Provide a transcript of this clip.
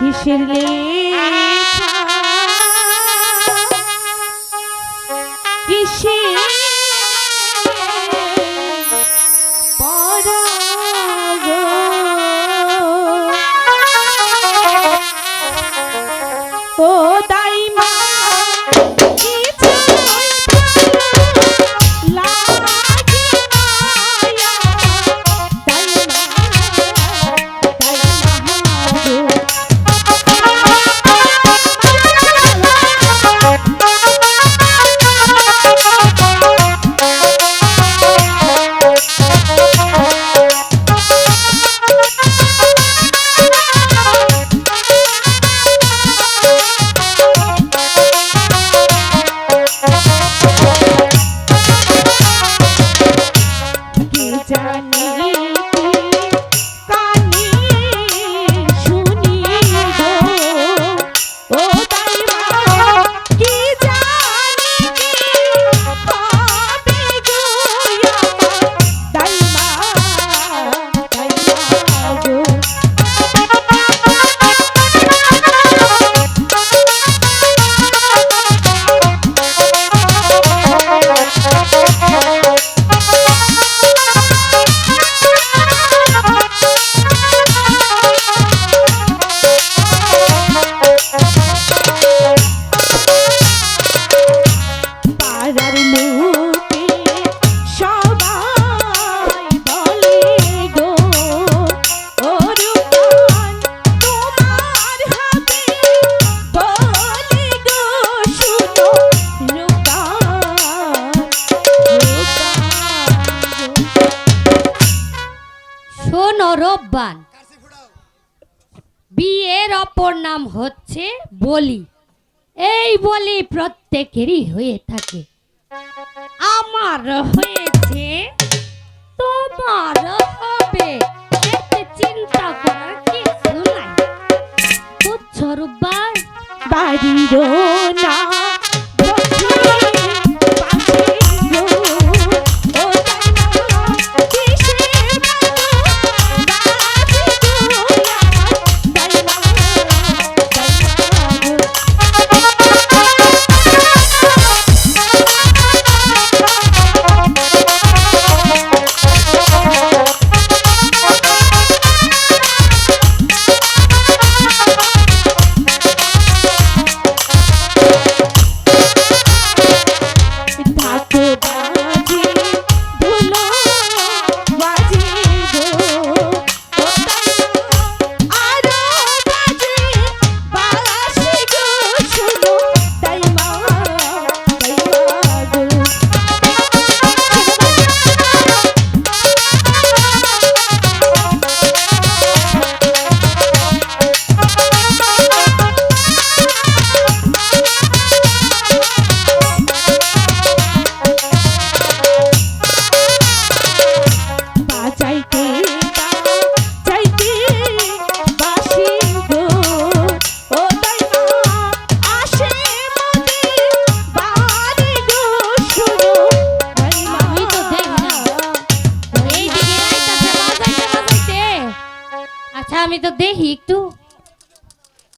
কিসের লেখা কিসের রব্বান। বিয়ের অপর নাম হচ্ছে বলি। এই বলি প্রত্যেকেরই হয়ে থাকে। আমার হয়েছে, তোমার হবে। চিন্তা করার কিছু নাই। বুঝছ রব্বান? বাড়ির amigo do rico